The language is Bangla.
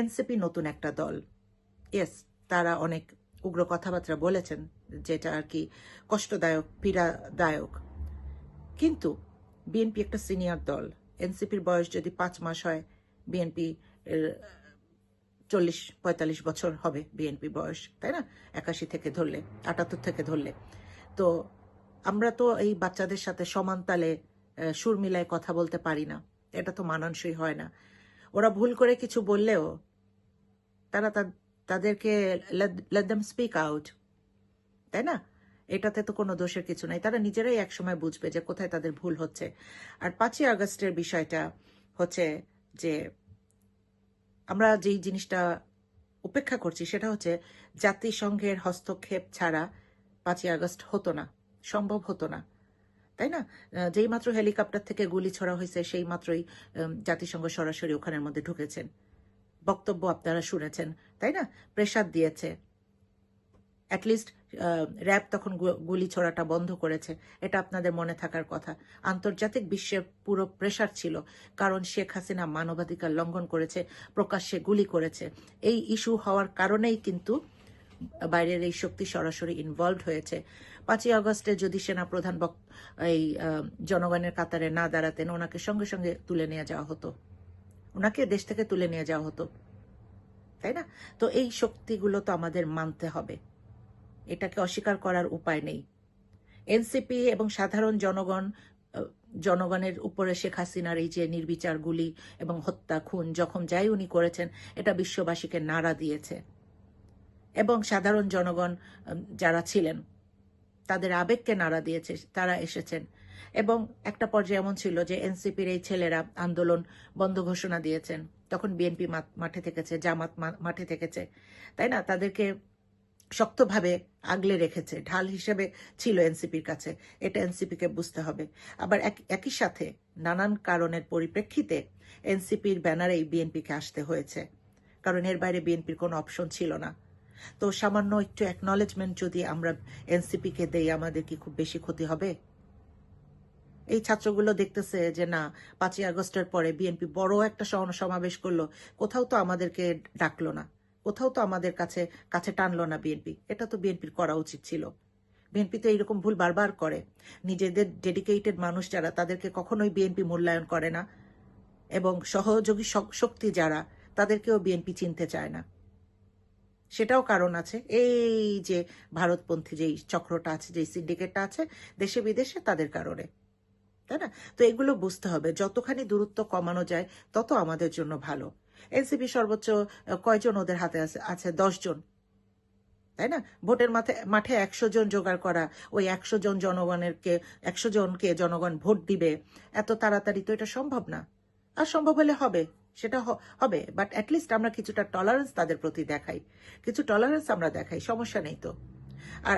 এনসিপি নতুন একটা দল। ইয়েস তারা অনেক উগ্র কথাবার্তা বলেছেন, যেটা আর কি কষ্টদায়ক, পীড়াদায়ক। কিন্তু বিএনপি একটা সিনিয়র দল। এনসিপির বয়স যদি পাঁচ মাস হয়, বিএনপি চল্লিশ, পঁয়তাল্লিশ বছর হবে বিএনপি বয়স, তাই না? একাশি থেকে ধরলে, আটাত্তর থেকে ধরলে। তো আমরা তো এই বাচ্চাদের সাথে সমান তালে সুর মিলায় কথা বলতে পারি না। এটা তো মানানসই হয় না। ওরা ভুল করে কিছু বললেও তারা তাদেরকে স্পিক আউট তাই না? এটাতে তো কোনো দোষের কিছু নাই। তারা নিজেরাই একসময় বুঝবে যে কোথায় তাদের ভুল হচ্ছে। আর পাঁচই আগস্টের বিষয়টা হচ্ছে যে আমরা যেই জিনিসটা উপেক্ষা করছি সেটা হচ্ছে জাতিসংঘের হস্তক্ষেপ ছাড়া পাঁচই আগস্ট হতো না, সম্ভব হতো না। তাই না? যেই মাত্র হেলিকপ্টার থেকে গুলি ছড়া হয়েছে, সেই মাত্রই জাতিসংঘ সরাসরি ওখানের মধ্যে ঢুকেছেন। বক্তব্য আপনারা শুনেছেন, তাই না? প্রেসার দিয়েছে। অ্যাটলিস্ট র্যাব তখন গুলি ছোড়াটা বন্ধ করেছে। এটা আপনাদের মনে থাকার কথা। আন্তর্জাতিক বিশ্বের পুরো প্রেসার ছিল, কারণ শেখ হাসিনা মানবাধিকার লঙ্ঘন করেছে, প্রকাশ্যে গুলি করেছে। এই ইস্যু হওয়ার কারণেই কিন্তু বাইরের এই শক্তি সরাসরি ইনভলভ হয়েছে। পাঁচই আগস্টে যদি সেনাপ্রধান বক এই জনগণের কাতারে না দাঁড়াতেন, ওনাকে সঙ্গে সঙ্গে তুলে নিয়ে যাওয়া হতো। ওনাকে দেশ থেকে তুলে নিয়ে যাওয়া হতো। তাই না? তো এই শক্তিগুলো তো আমাদের মানতে হবে। এটাকে অস্বীকার করার উপায় নেই। এনসিপি এবং সাধারণ জনগণ জনগণের উপরে শেখ হাসিনার এই যে নির্বিচার গুলি এবং হত্যা, খুন, জখম যাই উনি করেছেন, এটা বিশ্ববাসীকে নাড়া দিয়েছে। এবং সাধারণ জনগণ যারা ছিলেন তাদের আবেগকে নাড়া দিয়েছে, তারা এসেছেন। এবং একটা পর্যায়ে এমন ছিল যে এনসিপির এই ছেলেরা আন্দোলন বন্ধ ঘোষণা দিয়েছেন। তখন বিএনপি মাঠে থেকেছে, জামাত মাঠে থেকেছে। তাই না? তাদেরকে শক্তভাবে আগলে রেখেছে, ঢাল হিসেবে ছিল এনসিপির কাছে। এটা এনসিপিকে বুঝতে হবে। আবার এক- একই সাথে নানান কারণের পরিপ্রেক্ষিতে এনসিপির ব্যানারেই বিএনপিকে আসতে হয়েছে। কারণ এর বাইরে বিএনপির কোনো অপশন ছিল না। তো সামান্য একটু অ্যাকনলেজমেন্ট যদি আমরা এনসিপিকে দেই, আমাদের কি খুব বেশি ক্ষতি হবে? এই ছাত্রগুলো দেখতেছে যে না, পাঁচই আগস্টের পরে বিএনপি বড় একটা সম- সমাবেশ করল, কোথাও তো আমাদেরকে ডাকলো না, কোথাও তো আমাদের কাছে কাছে টানলো না বিএনপি এটা তো বিএনপির করা উচিত ছিল। বিএনপি তো এইরকম ভুল বারবার করে, নিজেদের ডেডিকেটেড মানুষ যারা, তাদেরকে কখনোই বিএনপি মূল্যায়ন করে না, এবং সহযোগী শক্তি যারা, তাদেরকেও বিএনপি চিনতে চায় না। সেটাও কারণ আছে। এই যে ভারতপন্থী যেই চক্রটা আছে, যেই সিন্ডিকেটটা আছে, দেশে বিদেশে তাদের কারণে। তাই না? তো এগুলো বুঝতে হবে। যতখানি দূরত্ব কমানো যায়, তত আমাদের জন্য ভালো। এনসিপি সর্বোচ্চ কয়জন ওদের হাতে আছে? আছে দশ জন তাই না? ভোটের মাঠে মাঠে একশো জন জোগাড় করা, ওই একশো জন জনগণের কে একশো জনকে জনগণ ভোট দিবে, এত তাড়াতাড়ি তো এটা সম্ভব না। আর সম্ভব হলে হবে। সেটা হবে বাট অ্যাটলিস্ট আমরা কিছুটা টলারেন্স তাদের প্রতি দেখাই। কিছু টলারেন্স আমরা দেখাই, সমস্যা নেই তো। আর